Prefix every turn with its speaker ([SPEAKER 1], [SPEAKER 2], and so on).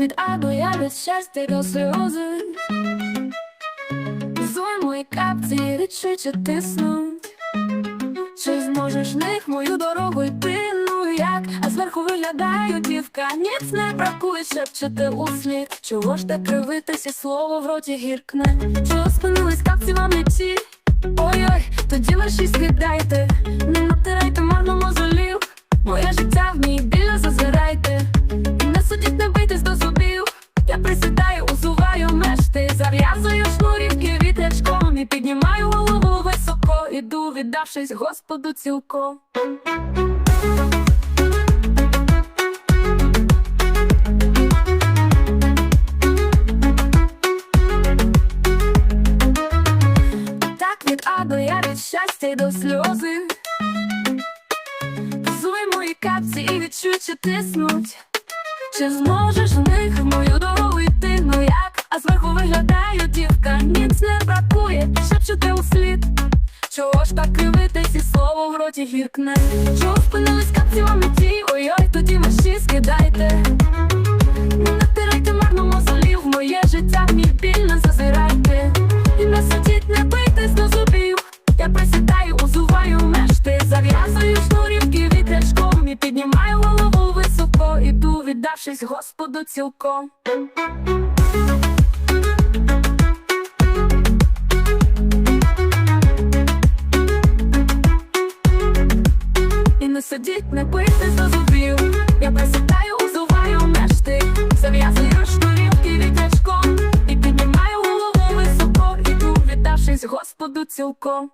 [SPEAKER 1] від А я від щастя до сльози. Зуй мої капці відчуття тиснуть. Чи зможеш них мою дорогу йти, ну як, а зверху виглядаю дівка, ніц не бракує, шепчете у слід. Чого ж так кривитись і слово в роті гіркне? Чого спинились капці вам не ті? Ой-ой, тоді лише згадайте, віддавшись Господу цілком. Так від А до я від щастя й до сльози. Зуй мої капці і відчуття тиснуть. Чи зможеш в них в мою дорогу йти, ну як? А зверху виглядаю дівка, ніц не бракує. Чого ж так кривитись і слово в роті гіркне? Чого спинились капці вам ті? Ой-ой, тоді мерщі скидайте. Не натирайте марно мозолів, в моє життя в мій біль не зазирайте. І не судіть, не бийтесь до зубів. Я присідаю, узуваю мешти, зав'язую шнурівки вітрячком і піднімаю голову високо, іду, віддавшись Господу цілком. Не сидіть, не бийтесь до зубів. Я присідаю, узуваю мешти, зав'язую шнурівки вітячком і піднімаю голову високо, іду, віддавшись Господу цілком.